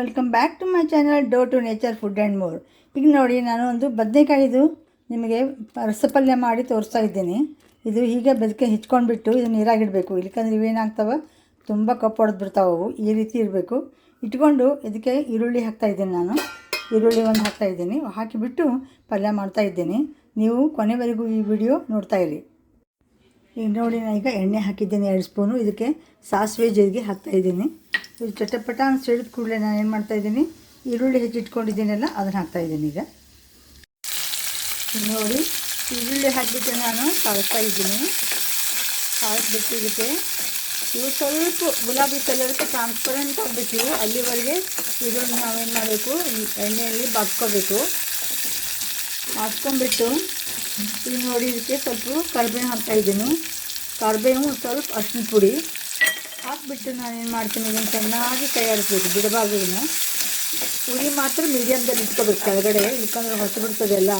Welcome back to my channel do to nature food and more ಈಗ ನೋಡಿ, ನಾನು ಒಂದು ಬದನೆಕಾಯಿದು ನಿಮಗೆ ರಸಪಲ್ಯ ಮಾಡಿ ತೋರಿಸ್ತಾ ಇದ್ದೀನಿ. ಇದು ಹೀಗೆ ಬದುಕೆ ಹಿಚ್ಕೊಂಡ್ಬಿಟ್ಟು ಇದು ನೀರಾಗಿಡಬೇಕು. ಇಲ್ಲಕಂದ್ರೆ ಇವೇನಾಗ್ತವೆ ತುಂಬ ಕಪ್ಪು ಹೊಡೆದು ಬಿಡ್ತಾವೆ ಅವು. ಈ ರೀತಿ ಇರಬೇಕು. ಇಟ್ಕೊಂಡು ಇದಕ್ಕೆ ಈರುಳ್ಳಿ ಹಾಕ್ತಾ ಇದ್ದೀನಿ ನಾನು. ಈರುಳ್ಳಿ ಒಂದು ಹಾಕ್ತಾ ಇದ್ದೀನಿ. ಹಾಕಿಬಿಟ್ಟು ಪಲ್ಯ ಮಾಡ್ತಾ ಇದ್ದೀನಿ. ನೀವು ಕೊನೆವರೆಗೂ ಈ ವಿಡಿಯೋ ನೋಡ್ತಾ ಇರಿ. ಈಗ ನೋಡಿ ನಾನು ಈಗ ಎಣ್ಣೆ ಹಾಕಿದ್ದೀನಿ ಎರಡು ಸ್ಪೂನು ಇದಕ್ಕೆ ಸಾಸಿವೆ ಜೀರಿಗೆ ಹಾಕ್ತಾಯಿದ್ದೀನಿ ಇದು ಚಟಪಟ ಅಂತ ಸಿಡಿದ ಕೂಡಲೇ ನಾನು ಏನು ಮಾಡ್ತಾಯಿದ್ದೀನಿ ಈರುಳ್ಳಿ ಹೆಚ್ಚಿಟ್ಕೊಂಡಿದ್ದೀನಲ್ಲ ಅದನ್ನು ಹಾಕ್ತಾಯಿದ್ದೀನಿ ಈಗ ಈಗ. ನೋಡಿ, ಈರುಳ್ಳಿ ಹಾಕಿಬಿಟ್ಟು ನಾನು ಸಾಳಿಸ್ತಾ ಇದ್ದೀನಿ. ಸಾಳಿಸ್ಬಿಟ್ಟು ಇದಕ್ಕೆ ಇವು ಸ್ವಲ್ಪ ಗುಲಾಬಿ ಕಲರ್ಗೆ ಟ್ರಾನ್ಸ್ಪರೆಂಟ್ ಆಗಬೇಕು. ಅಲ್ಲಿವರೆಗೆ ಇದನ್ನು ನಾವೇನು ಮಾಡಬೇಕು ಎಣ್ಣೆಯಲ್ಲಿ ಬಾಕ್ಕೋಬೇಕು ಹಾಕ್ಕೊಂಡ್ಬಿಟ್ಟು ಈಗ ನೋಡಿ ಇದಕ್ಕೆ ಸ್ವಲ್ಪ ಕರಿಬೇವು ಹಾಕ್ತಾಯಿದ್ದೀನಿ ಕರ್ಬೇವು ಸ್ವಲ್ಪ ಅರ್ಶಿನ ಪುಡಿ ಹಾಕ್ಬಿಟ್ಟು ನಾನು ಏನು ಮಾಡ್ತೀನಿ ಇದನ್ನು ಚೆನ್ನಾಗಿ ತಯಾರಿಸ್ಬೇಕು ಆಡಿಸ್ಬೇಕು ಪುಡಿ ಮಾತ್ರ ಮೀಡಿಯಮ್ದಲ್ಲಿ ಇಟ್ಕೋಬೇಕು ಕೆಳಗಡೆ ಇಟ್ಕೊಂಡ್ರೆ ಹೊಸ ಬಿಡ್ತದೆ ಎಲ್ಲ.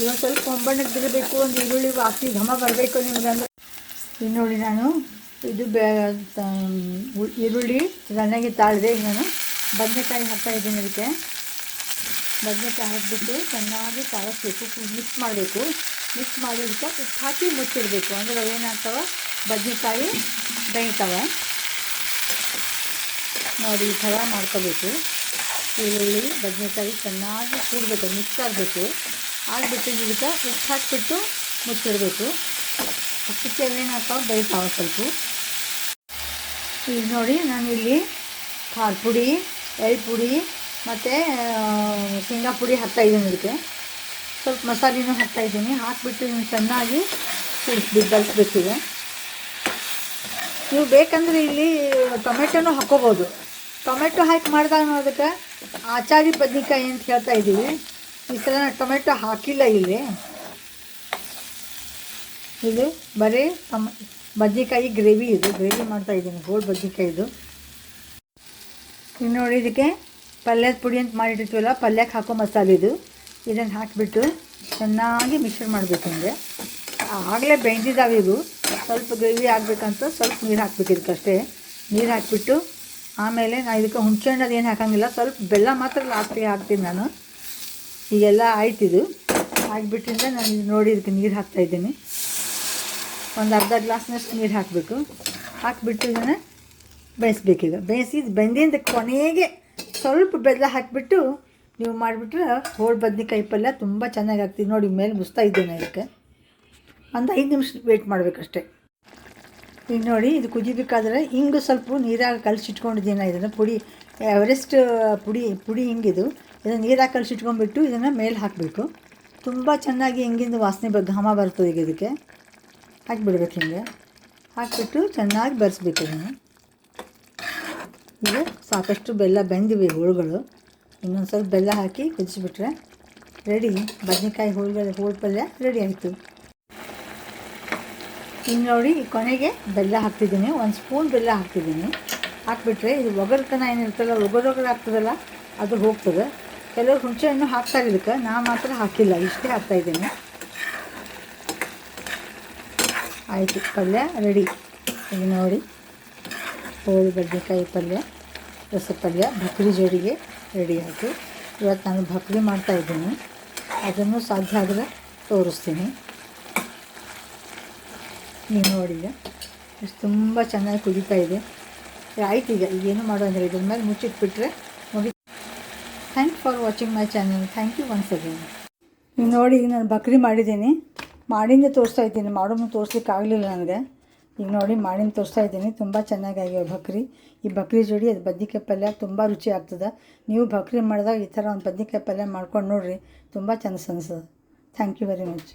ಇವಾಗ ಸ್ವಲ್ಪ ಒಂಬಣ್ಣಕ್ಕೆ ಬಿಡಬೇಕು, ಒಂದು ಈರುಳ್ಳಿ, ವಾಸಿ, ಘಮ ಬರಬೇಕು ನಿಮ್ಗೆ ಇನ್ನು ನೋಡಿ ನಾನು, ಇದು ಬೇ ಈರುಳ್ಳಿ ಚೆನ್ನಾಗಿ ತಾಳಿದೆ ನಾನು. ಬದನೆಕಾಯಿ ಹಾಕ್ತಾ ಇದ್ದೀನಿ ಅದಕ್ಕೆ. ಬದನೆಕಾಯಿ ಹಾಕಿಬಿಟ್ಟು ಚೆನ್ನಾಗಿ ಕಾಯಿಸ್ಬೇಕು ಮಿಕ್ಸ್ ಮಾಡಬೇಕು. ಮಿಕ್ಸ್ ಮಾಡಿದಕ್ಕೆ ಉಪ್ಪು ಹಾಕಿ ಮುಚ್ಚಿಡಬೇಕು. ಅಂದರೆ ಏನಾಗ್ತವೆ? ಬದನೆಕಾಯಿ ಬೇಯ್ತವೆ ನೋಡಿ, ಈ ಥರ ಮಾಡ್ಕೋಬೇಕು. ಈರುಳ್ಳಿ, ಬದನೆಕಾಯಿ ಚೆನ್ನಾಗಿ ಕೂಡಬೇಕು, ಮಿಕ್ಸ್ ಆಗಬೇಕು. ಆಗಿಬಿಟ್ಟು ಇದಕ್ಕೆ ಉಪ್ಪು ಹಾಕಿಬಿಟ್ಟು ಮುಚ್ಚಿಡಬೇಕು. ಅಷ್ಟಕ್ಕೆ ಏನಾಗ್ತಾವೆ? ಬೆಳಿತಾವೆ ಸ್ವಲ್ಪ. ಈಗ ನೋಡಿ, ನಾನಿಲ್ಲಿ ಖಾರ ಪುಡಿ ಎಳ್ಳು ಪುಡಿ ಮತ್ತು ಶೇಂಗಾ ಪುಡಿ ಹಾಕ್ತಾಯಿದ್ದೀನಿ ಇದಕ್ಕೆ. ಸ್ವಲ್ಪ ಮಸಾಲೆನೂ ಹಾಕ್ತಾಯಿದ್ದೀನಿ ಹಾಕಿಬಿಟ್ಟು ಇದನ್ನು ಚೆನ್ನಾಗಿ ಕುಡಿಸ್ಬಿಟ್ಟು ಕಲಿಸ್ಬೇಕಿದೆ ನೀವು ಬೇಕಂದರೆ ಇಲ್ಲಿ ಟೊಮೆಟೊನೂ ಹಾಕ್ಕೋಬೋದು. ಟೊಮೆಟೊ ಹಾಕಿ ಮಾಡಿದಾಗ ನಾವು ಅದಕ್ಕೆ ಆಚಾರಿ ಬದ್ನಿಕಾಯಿ ಅಂತ ಹೇಳ್ತಾ ಇದ್ದೀವಿ. ಈ ಸಲ ನಾನು ಟೊಮೆಟೊ ಹಾಕಿಲ್ಲ ಇಲ್ಲಿ. ಇದು ಬರೀ ಟೊಮ, ಬದ್ನಿಕಾಯಿ ಗ್ರೇವಿ ಇದು. ಗ್ರೇವಿ ಮಾಡ್ತಾ ಇದ್ದೀನಿ ಗೋಲ್ಡ್ ಬದ್ನಿಕಾಯಿದು. ಈಗ ನೋಡಿ ಇದಕ್ಕೆ ಪಲ್ಯದ ಪುಡಿ ಅಂತ ಮಾಡಿಟ್ಟಿರ್ತೀವಲ್ಲ, ಪಲ್ಯಕ್ಕೆ ಹಾಕೋ ಮಸಾಲೆ ಇದು. ಇದನ್ನು ಹಾಕಿಬಿಟ್ಟು ಚೆನ್ನಾಗಿ ಮಿಕ್ಸರ್ ಮಾಡಬೇಕು ನಿಮಗೆ ಆಗಲೇ ಬೆಂದಿದ್ದಾವೆ ಇವು. ಸ್ವಲ್ಪ ಗ್ರೇವಿ ಆಗಬೇಕಂತ ಸ್ವಲ್ಪ ನೀರು ಹಾಕ್ಬೇಕು ಇದಕ್ಕಷ್ಟೇ ನೀರು ಹಾಕಿಬಿಟ್ಟು ಆಮೇಲೆ ನಾನು ಇದಕ್ಕೆ ಹುಣಸೆಹಣ್ಣು ಅದೇನು ಹಾಕಂಗಿಲ್ಲ, ಸ್ವಲ್ಪ ಬೆಲ್ಲ ಮಾತ್ರ ಲಾಸ್ಟಿಗೆ ಹಾಕ್ತೀನಿ ನಾನು. ಈಗೆಲ್ಲ ಆಯ್ತಿದು ಹಾಕಿಬಿಟ್ಟಿಂದ ನಾನು ಇದು ನೋಡಿ ಇದಕ್ಕೆ ನೀರು ಹಾಕ್ತಾಯಿದ್ದೀನಿ ಒಂದು ಅರ್ಧ ಗ್ಲಾಸ್ನಷ್ಟು ನೀರು ಹಾಕಬೇಕು. ಹಾಕಿಬಿಟ್ಟು ಇದನ್ನು ಬೇಯಿಸ್ಬೇಕೀಗ ಬೇಯಿಸಿ ಬೆಂದಿಂದ ಕೊನೆಗೆ ಸ್ವಲ್ಪ ಬೆಲ್ಲ ಹಾಕಿಬಿಟ್ಟು ನೀವು ಮಾಡಿಬಿಟ್ರೆ ಹೋಳು ಬದ್ನಿಕಾಯಿ ಪಲ್ಯ ತುಂಬ ಚೆನ್ನಾಗಿ ಆಗ್ತೀವಿ ನೋಡಿ, ಮೇಲೆ ಮುಸ್ತಾ ಇದ್ದೇನೆ ಅದಕ್ಕೆ ಒಂದು ಐದು ನಿಮಿಷ ವೇಟ್ ಮಾಡಬೇಕಷ್ಟೆ. ಈಗ ನೋಡಿ, ಇದು ಕುದಿಬೇಕಾದ್ರೆ ಹಿಂಗೆ ಸ್ವಲ್ಪ ನೀರಾಗ ಕಲಸಿಟ್ಕೊಂಡಿದ್ದೀನಿ ಇದನ್ನು. ಪುಡಿ ಎವರೆಸ್ಟ್ ಪುಡಿ ಪುಡಿ ಹಿಂಗಿದು. ಇದನ್ನು ನೀರಾಗಿ ಕಲಸಿಟ್ಕೊಂಡ್ಬಿಟ್ಟು ಇದನ್ನು ಮೇಲೆ ಹಾಕಬೇಕು. ತುಂಬ ಚೆನ್ನಾಗಿ ಹಿಂಗಿಂದು ವಾಸನೆ ಬ, ಘಮ ಬರ್ತದೆ ಈಗ ಇದಕ್ಕೆ. ಹಾಕಿಬಿಡ್ಬೇಕು ಹಿಂಗೆ. ಹಾಕಿಬಿಟ್ಟು ಚೆನ್ನಾಗಿ ಬೆರೆಸ್ಬೇಕು ಇದನ್ನು. ಈಗ ಸಾಕಷ್ಟು ಬೆಲ್ಲ, ಬೆಂದಿವೆ ಹೋಳುಗಳು. ಇನ್ನೊಂದು ಸ್ವಲ್ಪ ಬೆಲ್ಲ ಹಾಕಿ ಕುದಿಸಿಬಿಟ್ರೆ ರೆಡಿ ಬದನೆಕಾಯಿ ಹೋಳುಗಳು ಹೋಳು ಪಲ್ಯ ರೆಡಿ ಆಯಿತು. ಇನ್ನು ನೋಡಿ ಕೊನೆಗೆ ಬೆಲ್ಲ ಹಾಕ್ತಿದ್ದೀನಿ. ಒಂದು ಸ್ಪೂನ್ ಬೆಲ್ಲ ಹಾಕ್ತಿದ್ದೀನಿ. ಹಾಕ್ಬಿಟ್ರೆ ಇದು ಒಗರ್ಕನ ಏನಿರ್ತಲ್ಲ ಒಗರೊಗರು ಆಗ್ತದಲ್ಲ, ಅದು ಹೋಗ್ತದೆ. ಕೆಲವರು ಹುಣಸೆ ಹಣ್ಣು ಹಾಕ್ತಾರೆ ಇದಕ್ಕೆ. ನಾ ಮಾತ್ರ ಹಾಕಿಲ್ಲ, ಇಷ್ಟೇ ಹಾಕ್ತಾಯಿದ್ದೀನಿ ಆಯಿತು, ಪಲ್ಯ ರೆಡಿ ಈಗ ನೋಡಿ. ಹೋಳು ಬದನೆಕಾಯಿ ಪಲ್ಯ ರಸಪಲ್ಯ ಬಕ್ರಿ ಜೋಡಿಗೆ ರೆಡಿ ಆಯಿತು. ಇವತ್ತು ನಾನು ಭಕ್ರಿ ಮಾಡ್ತಾಯಿದ್ದೀನಿ ಅದನ್ನು ಸಾಧ್ಯ ಆದರೆ ತೋರಿಸ್ತೀನಿ. ನೀವು ನೋಡಿ ಈಗ. ಇಷ್ಟು ತುಂಬ ಚೆನ್ನಾಗಿ ಕುದೀತಾ ಇದೆ. ಆಯ್ತು ಈಗ ಏನು ಅಂದರೆ ಇದ್ರ ಮೇಲೆ ಮುಚ್ಚಿಟ್ಬಿಟ್ರೆ ಮುಗಿ thank for watching my channel thank you once again ನೀವು ನೋಡಿ ನಾನು ಬಕ್ರಿ ಮಾಡಿದ್ದೀನಿ. ಮಾಡಿಂದೇ ತೋರಿಸ್ತಾ ಇದ್ದೀನಿ. ಮಾಡೋನು ತೋರಿಸ್ಲಿಕ್ಕೆ ಆಗಲಿಲ್ಲ ನನಗೆ. ಈಗ ನೋಡಿ ಮಾಡಿನ ತೋರಿಸ್ತಾ ಇದ್ದೀನಿ. ತುಂಬ ಚೆನ್ನಾಗಿ ಬಕ್ರಿ. ಈ ಬಕ್ರಿ ಜೋಡಿ ಅದು ಬದ್ನಿಕಾಯಿ ಪಲ್ಯ ತುಂಬ ರುಚಿ ಆಗ್ತದೆ. ನೀವು ಬಕ್ರಿ ಮಾಡಿದಾಗ ಈ ಥರ ಒಂದು ಬದ್ನಿಕಾಯಿ ಪಲ್ಯ ಮಾಡ್ಕೊಂಡು ನೋಡಿರಿ, ತುಂಬ ಚೆಂದ ಅನಿಸ್ತದೆ ಥ್ಯಾಂಕ್ ಯು ವೆರಿ ಮಚ್